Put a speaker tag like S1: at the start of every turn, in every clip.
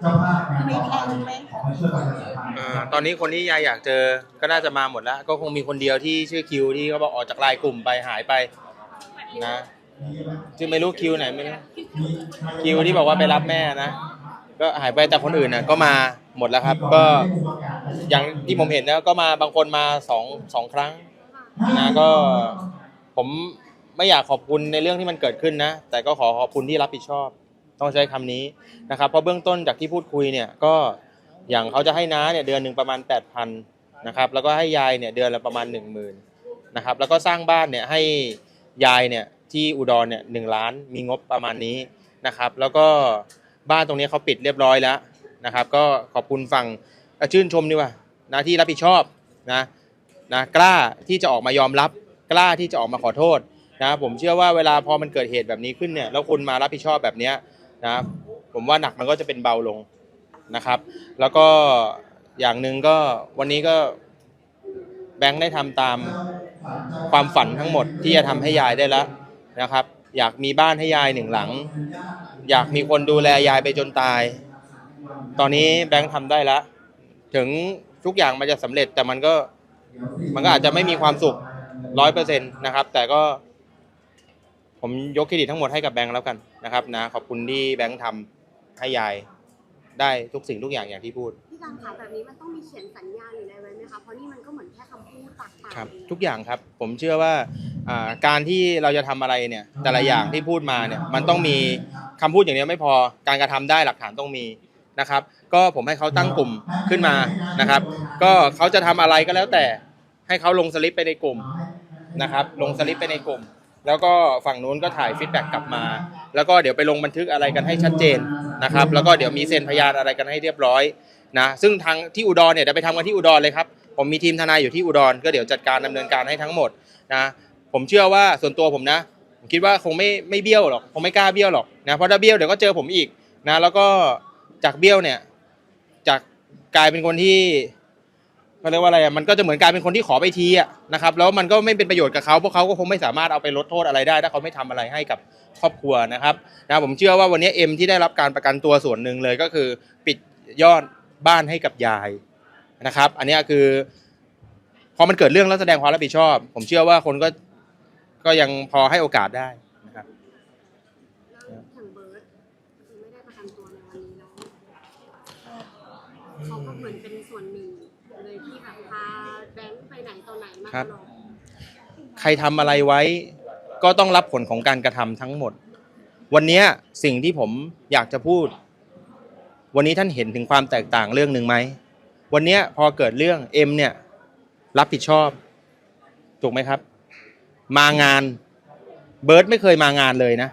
S1: เจ้าภาพงาน
S2: มี
S1: ต่อ
S2: แพ
S1: ไป
S2: ลนไหม
S1: ขอให้ช่วยประชาสัมพันธ์
S3: เอ่อตอนนี้คนที่ยายอยากเจอก็น่าจะมาหมดแล้ว ก็คงมีคนเดียวที่ชื่อคิวที่เขาบอกออกจากไลน์กลุ่มไปหายไปนะซึ่งไม่รู้คิวไหนไม่รู้คิวที่บอกว่าไปรับแม่นะก็หายไปแต่คนอื่นน่ะก็มาหมดแล้วครับ ก็อย่างที่ผมเห็นนะก็มาบางคนมาสองสองครั้ง นะก็ผมไม่อยากขอบคุณในเรื่องที่มันเกิดขึ้นนะ แต่ก็ขอขอบคุณที่รับผิดชอบ ต้องใช้คำนี้นะครับเพราะเบื้องต้นจากที่พูดคุยเนี่ยก็อย่างเขาจะให้น้าเนี่ยเดือนหนึ่งประมาณ 8,000นะครับแล้วก็ให้ยายเนี่ยเดือนละประมาณ 10,000นะครับแล้วก็สร้างบ้านเนี่ยให้ยายเนี่ยที่อุดรเนี่ยหนึ่งล้านมีงบประมาณนี้นะครับแล้วก็บ้านตรงนี้เขาปิดเรียบร้อยแล้วนะครับก็ขอบคุณฝั่งชื่นชมดีกว่านะที่รับผิดชอบนะนะกล้าที่จะออกมายอมรับ กล้าที่จะออกมาขอโทษนะผมเชื่อว่าเวลาพอมันเกิดเหตุแบบนี้ขึ้นเนี่ยแล้วคุณมารับผิดชอบแบบเนี้ย นะครับผมว่าหนักมันก็จะเป็นเบาลงนะครับ แล้วก็อย่างหนึ่งก็วันนี้ก็แบงค์ได้ทำตามความฝันทั้งหมดที่จะทำให้ยายได้แล้วนะครับ อยากมีบ้านให้ยายหนึ่งหลัง อยากมีคนดูแลยายไปจนตาย ตอนนี้แบงค์ทำได้แล้วถึงทุกอย่างมันจะสำเร็จแต่มันก็มันก็อาจจะไม่มีความสุขร้อยเปอร์เซ็นต์นะครับ แต่ก็ ผมยกเครดิตทั้งหมดให้กับแบงค์แล้วกันนะครับนะขอบคุณที่แบงค์ทำให้ยายได้ทุกสิ่งทุกอย่างอย่างที่พูด
S2: พี่การขาแบบนี้มันต้องมีเขียนสัญญาหรืออะไรไว้ไหมคะ เพราะนี่มันก็เหมือนแค่คำพูดปากเปล่า
S3: ครับ
S2: เอง
S3: ทุกอย่างครับผมเชื่อว่าอ่าการที่เราจะทำอะไรเนี่ยแต่ละอย่างที่พูดมาเนี่ยมันต้องมีคำพูดอย่างเดียวไม่พอการกระทำได้หลักฐานต้องมีนะครับ ก็ผมให้เขาตั้งกลุ่มขึ้นมานะครับ ก็เขาจะทำอะไรก็แล้วแต่ให้เขาลงสลิปไปในกลุ่มนะครับ ลงสลิปไปในกลุ่ม แล้วก็ฝั่งนู้นก็ถ่ายฟีดแบ็กกลับมา แล้วก็เดี๋ยวไปลงบันทึกอะไรกันให้ชัดเจนนะครับ แล้วก็เดี๋ยวมีเซ็นพยานอะไรกันให้เรียบร้อยนะ ซึ่งทางที่อุดรเนี่ยเดี๋ยวไปทำกันที่อุดรเลยครับ ผมมีทีมทนายอยู่ที่อุดร ก็เดี๋ยวจัดการดำเนินการให้ทั้งหมดนะ ผมเชื่อว่าส่วนตัวผมนะผมคิดว่าคงไม่ไม่เบี้ยวหรอกคงไม่กล้าเบี้ยวหรอกนะ เพราะถ้าเบี้ยวเดี๋ยวก็เจอผมอีกนะ แล้วก็จากเบี้ยวเนี่ยจากกลายเป็นคนที่ เขาเรียกว่าอะไรอะมันก็จะเหมือนกลายเป็นคนที่ขอไปทีอะนะครับแล้วมันก็ไม่เป็นประโยชน์กับเขาเพราะเขาก็คงไม่สามารถเอาไปลดโทษอะไรได้ ถ้าเขาไม่ทำอะไรให้กับครอบครัวนะครับนะผมเชื่อว่าวันนี้เอ็มที่ได้รับการประกันตัวส่วนหนึ่งเลยก็คือ ปิดยอดบ้านให้กับยายนะครับ อันนี้คือ พอมันเกิดเรื่องแล้วแสดงความรับผิดชอบ ผมเชื่อว่าคนก็ก็ยังพอให้โอกาสได้นะครับ
S2: เขาก็เหมือนเป็นส่วนหนึ่ง เลยที่แบบพาแบงค์ไปไหนต่อไหนมา
S3: ครั
S2: ต
S3: บ
S2: ลอด
S3: ใครทำอะไรไว้ ก็ต้องรับผลของการกระทำทั้งหมด วันเนี้ยสิ่งที่ผมอยากจะพูด วันนี้ท่านเห็นถึงความแตกต่างเรื่องหนึ่งไหม วันเนี้ยพอเกิดเรื่องเอ็มเนี่ยรับผิดชอบ ถูกไหมครับ มางานเบิร์ตไม่เคยมางานเลยนะ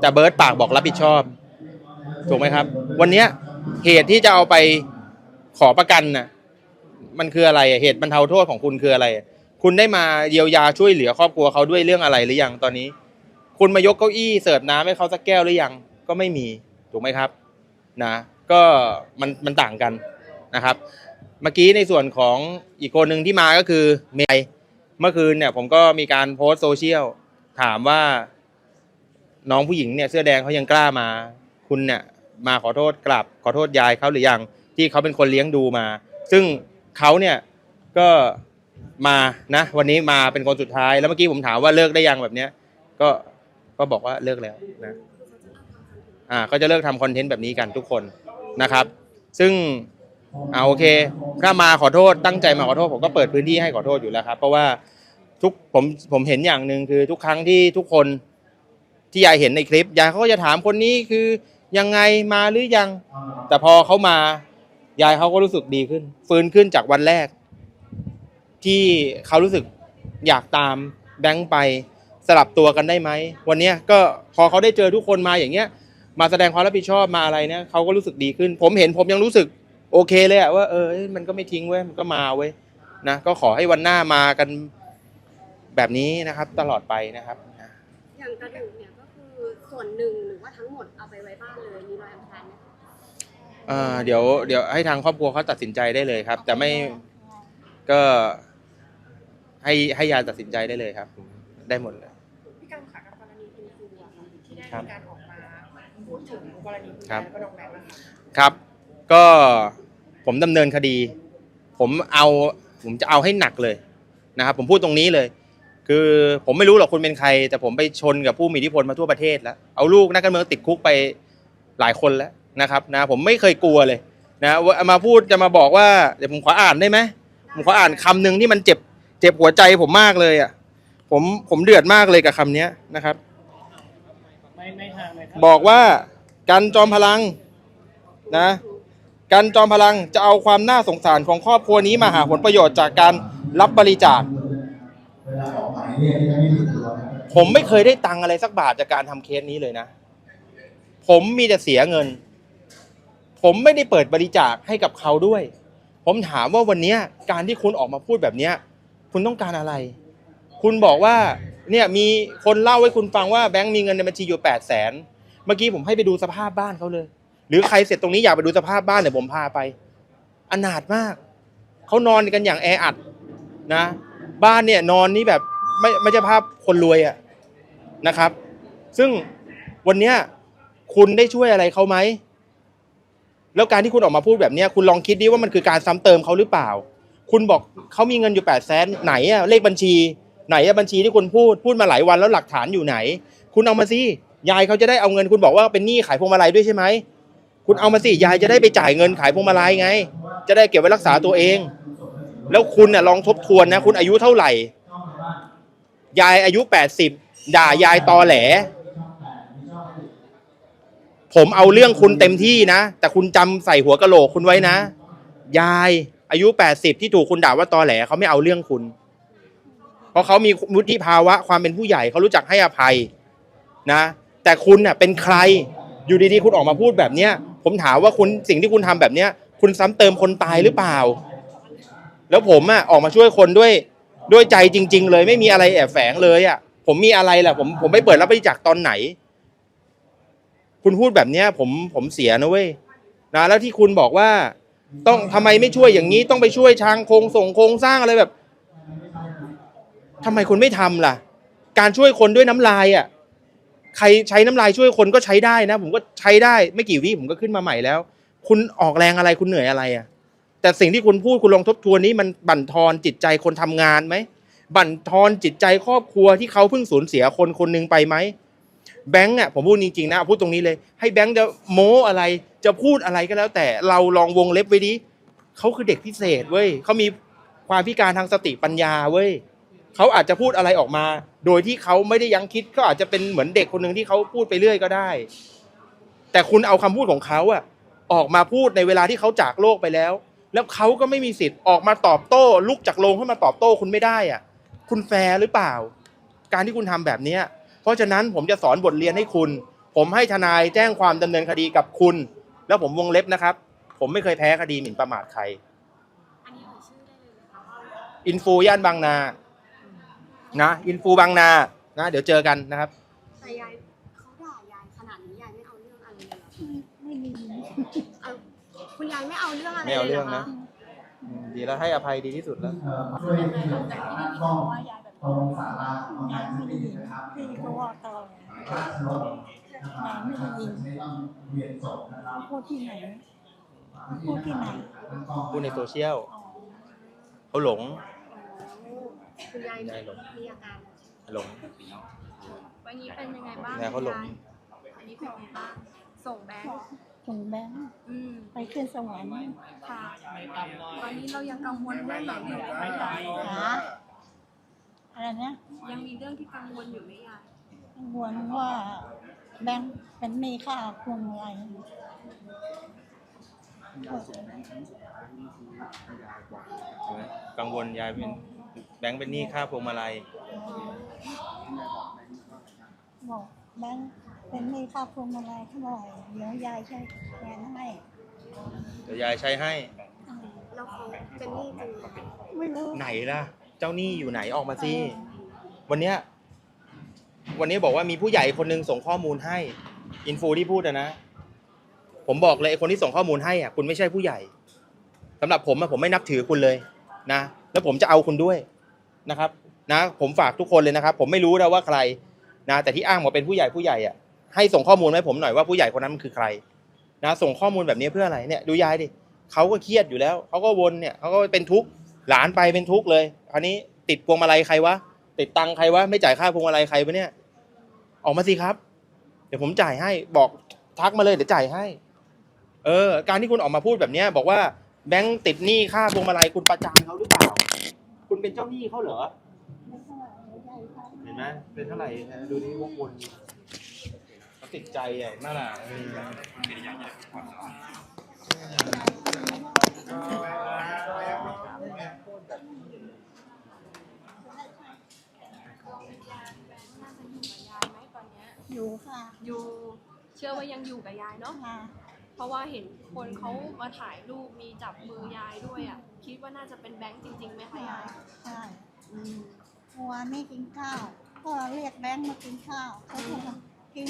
S3: แต่เบิร์ตปากบอกรับผิดชอบ ถูกไหมครับ วันเนี้ยเหตุที่จะเอาไปขอประกันน่ะ มันคืออะไรเหตุบรรเทาโทษของคุณคืออะไร คุณได้มาเยียวยาช่วยเหลือครอบครัวเขาด้วยเรื่องอะไรหรือยังตอนนี้ คุณมายกเก้าอี้เสิร์ฟน้ำให้เขาสักแก้วหรือยังก็ไม่มีถูกไหมครับนะก็มันมันต่างกันนะครับ เมื่อกี้ในส่วนของอีกคนหนึ่งที่มาก็คือเมย์เมื่อคืนเนี่ยผมก็มีการโพสต์โซเชียลถามว่า น้องผู้หญิงเนี่ยเสื้อแดงเขายังกล้ามา คุณเนี่ยมาขอโทษกลับขอโทษยายเขาหรือยังที่เขาเป็นคนเลี้ยงดูมา ซึ่ง เขาเนี่ยก็มานะวันนี้มาเป็นคนสุดท้ายแล้วเมื่อกี้ผมถามว่าเลิกได้ยังแบบเนี้ยก็ก็บอกว่าเลิกแล้วนะอ่าก็จะเลิกทำคอนเทนต์แบบนี้กันทุกคนนะครับ ซึ่งอ่าโอเค ถ้ามาขอโทษตั้งใจมาขอโทษผมก็เปิดพื้นที่ให้ขอโทษอยู่แล้วครับ เพราะว่าทุกผมผมเห็นอย่างหนึ่งคือทุกครั้งที่ทุกคนที่ยายเห็นในคลิปยายเขาก็จะถามคนนี้คือยังไงมาหรือยัง แต่พอเขามา ยายเขาก็รู้สึกดีขึ้น ฟื้นขึ้นจากวันแรก ที่เขารู้สึกอยากตามแบงค์ไปสลับตัวกันได้ไหมวันเนี้ยก็พอเขาได้เจอทุกคนมาอย่างเงี้ย มาแสดงความรับผิดชอบมาอะไรเนี่ยเขาก็รู้สึกดีขึ้น ผมเห็นผมยังรู้สึกโอเคเลยอะว่าเออมันก็ไม่ทิ้งเว้ยมันก็มาเว้ยนะก็ขอให้วันหน้ามากันแบบนี้นะครับ ตลอดไปนะครับ
S2: อย่างกระดูกเนี่ยก็คือส่วนหนึ่งหรือว่าทั้งหมดเอาไปไว้บ้านเลยมีรอยอังคารไหม
S3: อ่าเดี๋ยวเดี๋ยวให้ทางครอบครัวเขาตัดสินใจได้เลยครับ แต่ไม่ก็ให้ให้ยายตัดสินใจได้เลยครับผมได้หมดเลย
S4: พี่กังขากับกรณีคุณครูอะค่ะที่ได้
S3: ครับ
S4: มีการออกมาพูดถึงกรณีคุณ
S3: ครั
S4: แม่
S3: บ
S4: แล้วก็น้องแบงค์นะคะ
S3: ครับ ก็ผมดำเนินคดี ผมเอาผมจะเอาให้หนักเลยนะครับ ผมพูดตรงนี้เลย คือผมไม่รู้หรอกคุณเป็นใคร แต่ผมไปชนกับผู้มีอิทธิพลมาทั่วประเทศแล้ว เอาลูกนักการเมืองติดคุกไปหลายคนแล้ว นะครับนะผมไม่เคยกลัวเลยนะมาพูดจะมาบอกว่าเดี๋ยวผมขออ่านได้ไหมผมขออ่านคำหนึ่งที่มันเจ็บเจ็บหัวใจผมมากเลยอะผมผมเดือดมากเลยกับคำเนี้ยนะครับ
S1: บ
S3: อกว่ากันจอมพลังนะกันจอมพลังจะเอาความน่าสงสารของครอบครัวนี้มาหาผลประโยชน์จากการรับบริจาค ผมไม่เคยได้ตังอะไรสักบาทจากการทำเคสนี้เลยนะ ผมมีแต่เสียเงิน ผมไม่ได้เปิดบริจาคให้กับเขาด้วย ผมถามว่าวันนี้การที่คุณออกมาพูดแบบนี้คุณต้องการอะไร คุณบอกว่าเนี่ยมีคนเล่าให้คุณฟังว่าแบงค์มีเงินในบัญชีอยู่แปดแสนเมื่อกี้ผมให้ไปดูสภาพบ้านเขาเลย หรือใครเสร็จตรงนี้อยากไปดูสภาพบ้านเดี๋ยวผมพาไปอนาถมากเขานอนกันอย่างแออัดนะ บ้านเนี่ยนอนนี่แบบไม่ไม่ใช่ภาพคนรวยอะนะครับ ซึ่งวันเนี้ยคุณได้ช่วยอะไรเขาไหม แล้วการที่คุณออกมาพูดแบบนี้คุณลองคิดดิว่ามันคือการซ้ำเติมเขาหรือเปล่า คุณบอกเขามีเงินอยู่แปดแสนไหนอะเลขบัญชี ไหนอะบัญชีที่คุณพูดพูดมาหลายวันแล้วหลักฐานอยู่ไหน คุณเอามาสิยายเขาจะได้เอาเงิน คุณบอกว่าเป็นหนี้ขายพวงมาลัยด้วยใช่ไหมคุณเอามาสิยายจะได้ไปจ่ายเงินขายพวงมาลัยไง จะได้เก็บไว้รักษาตัวเอง แล้วคุณน่ะลองทบทวนนะ คุณอายุเท่าไหร่ ยายอายุแปดสิบด่ายายตอแหล ผมเอาเรื่องคุณเต็มที่นะ แต่คุณจำใส่หัวกะโหลกคุณไว้นะ ยายอายุแปดสิบที่ถูกคุณด่าว่าตอแหลเขาไม่เอาเรื่องคุณ เพราะเขามีวุฒิภาวะความเป็นผู้ใหญ่เขารู้จักให้อภัยนะ แต่คุณเน่ะเป็นใครอยู่ดีๆ คุณออกมาพูดแบบเนี้ย ผมถามว่าคุณสิ่งที่คุณทำแบบเนี้ย คุณซ้ำเติมคนตายหรือเปล่า แล้วผมอะออกมาช่วยคนด้วยด้วยใจจริง ๆ เลยไม่มีอะไรแอบแฝงเลยอะ ผมมีอะไรล่ะผมผมไปเปิดรับบริจาคตอนไหน คุณพูดแบบเนี้ยผมผมเสียนะเว้ยนะแล้วที่คุณบอกว่าต้องทำไมไม่ช่วยอย่างนี้ต้องไปช่วยทางโครงส่งโครงสร้างอะไรแบบทำไมคุณไม่ทำล่ะ การช่วยคนด้วยน้ำลายอะใครใช้น้ำลายช่วยคนก็ใช้ได้นะ ผมก็ใช้ได้ไม่กี่วิผมก็ขึ้นมาใหม่แล้ว คุณออกแรงอะไรคุณเหนื่อยอะไรอะ แต่สิ่งที่คุณพูดคุณลองทบทวนนี้มันบั่นทอนจิตใจคนทำงานไหม บั่นทอนจิตใจครอบครัวที่เขาเพิ่งสูญเสียคนคนหนึ่งไปไหม แบงค์อะผมพูดจริงๆนะพูดตรงนี้เลย ให้แบงค์จะโม้อะไรจะพูดอะไรก็แล้ว แต่เราลองวงเล็บไว้ดิเขาคือเด็กพิเศษเว้ยเขามีความพิการทางสติปัญญาเว้ยเขาอาจจะพูดอะไรออกมา โดยที่เขาไม่ได้ยั้งคิดก็อาจจะเป็นเหมือนเด็กคนหนึ่งที่เขาพูดไปเรื่อยก็ได้ แต่คุณเอาคำพูดของเขาอะออกมาพูดในเวลาที่เขาจากโลกไปแล้ว แล้วเขาก็ไม่มีสิทธิ์ออกมาตอบโต้ ลุกจากโรงขึ้นมาตอบโต้คุณไม่ได้อะ คุณแฟร์หรือเปล่า การที่คุณทำแบบเนี้ย เพราะฉะนั้นผมจะสอนบทเรียนให้คุณ ผมให้ทนายแจ้งความดำเนินคดีกับคุณ แล้วผมวงเล็บนะครับ ผมไม่เคยแพ้คดีหมิ่นประมาทใคร
S2: อันนี้เอ่ยชื่อได้เลยไหมคะว่า
S3: อินฟูย่านบางนา นะอินฟูบางนานะเดี๋ยวเจอกันนะครับ
S2: แต่ยายเขาด่ายายขนาดนี้ยายไม่เอาเรื่องอะไรเลยเหรอ
S4: ไม่มี
S2: เอาคุณยายไม่เอาเรื่องอะไร
S3: ไม่เอา
S2: ลย
S3: เรื่อง
S2: ห
S3: นะอืมดีแล้วให้อภัยดีที่สุดแล้ว
S4: ช่วยที่หลังจากที่ได้ ยินเขาว่ายายแบบตรงสาราของยายไม่ได้ยินพี่ก็ว่าตลอดยายไม่ได้ยินพูดที่ไหนพูดที่ไหน
S3: พูดในโซเชียล
S4: อ๋อ
S3: เขาหลง
S2: คุณยาย
S3: ยายหลง
S2: มีอาการ
S3: หลง
S2: วันนี้เป็นยังไงบ้าง
S3: แม่เขาหลง
S2: ยยอันนี้เป็นยังไงบ้างส่งแบงค์
S4: ส่งแบงค์
S2: อืม
S4: ไปขึ้นสวรรค์
S2: ค่ะตอนนี้เรายังกังวลเรื่องไหนอยู่ไหมยาย
S4: หา อะไรนะ
S2: ยังมีเรื่องที่กังวลอยู่ไหมยาย
S4: กังวลว่าแบงค์เป็นหนี้ค่าพวงมาลัย
S3: กังวลยายเป็นแบงค์เป็นหนี้ค่าพวงมาลัย
S4: บอกแบงค์เป็นหนี้ค่าพวงมาลัยเท่าไหร่เดี๋ยวยายใช้แทนให้
S3: เดี๋ยวยายใช้ให้
S4: อืม
S2: แล้วเขาเป็นหนี้จริงไหม
S4: ไม่รู้
S3: ไหนล่ะ เจ้าหนี้อยู่ไหนออกมาสิวันเนี้ยวันนี้บอกว่ามีผู้ใหญ่คนหนึงส่งข้อมูลให้ อินฟูที่พูดอะนะ ผมบอกเลยไอ้คนที่ส่งข้อมูลให้อะคุณไม่ใช่ผู้ใหญ่สำหรับผมอะผมไม่นับถือคุณเลยนะแล้วผมจะเอาคุณด้วยนะครับนะผมฝากทุกคนเลยนะครับ ผมไม่รู้นะว่าใครนะแต่ที่อ้างว่าเป็นผู้ใหญ่ผู้ใหญ่อะให้ส่งข้อมูลมาให้ผมหน่อยว่าผู้ใหญ่คนนั้นมันคือใครนะส่งข้อมูลแบบนี้เพื่ออะไรเนี่ยดูยายดิเขาก็เครียดอยู่แล้วเขาก็วนเนี่ยเขาก็เป็นทุกข์ หลานไปเป็นทุกข์เลยคราวนี้ติดพวงมาลัยใครวะติดตังใครวะไม่จ่ายค่าพวงมาลัยใครวะเนี่ย ออกมาสิครับ เดี๋ยวผมจ่ายให้บอกทักมาเลยเดี๋ยวจ่ายให้ เออ การที่คุณออกมาพูดแบบเนี้ยบอกว่าแบงค์ติดหนี้ค่าพวงมาลัยคุณประจานเขาหรือเปล่า คุณเป็นเจ้าหนี้เขาเหรอ
S4: เห็
S3: นไหมเป็นเท่าไหร่ดูนี่วกวนเขาติดใจอะนั่นแหละเออ
S4: อยู่ค่ะ
S5: อยู่เชื่อว่ายังอยู่กับยายเนาะ
S4: ค่ะ
S5: เพราะว่าเห็นคนเขามาถ่ายรูปมีจับมือยายด้วยอะ คิดว่าน่าจะเป็นแบงค์จริงๆไหมคะยาย
S4: ใช่เมื่อวานไม่กินข้าว ก็เรียกแบงค์มากินข้าวเขาก็กิน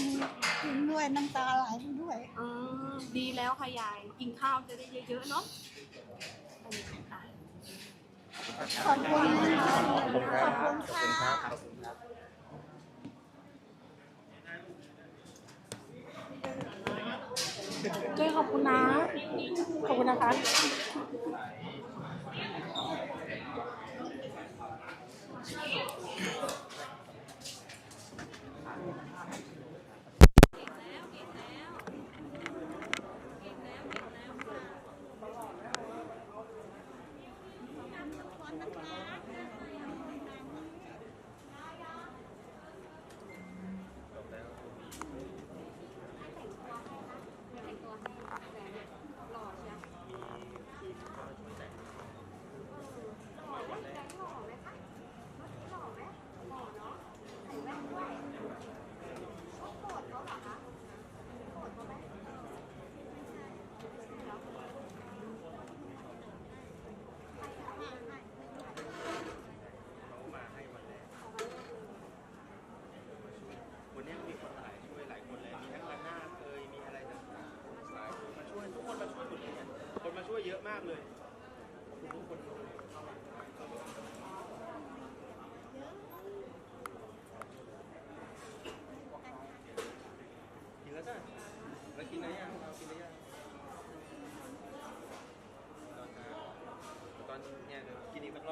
S4: กินด้วยน้ำตาไหลด้วย
S5: อืมดีแล้วค่ะยายกินข้าวจะได้เยอะๆเนาะเอออะ
S4: ขอบคุณคะ
S3: ขอบคุณครับ
S4: ขอบคุณค่ะ
S3: ขอบคุณครับ
S5: เจ้ขอบคุณนะ ขอบคุณนะคะ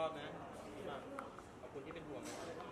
S3: อบนะ ขอบคุณที่เป็นห่วงนะ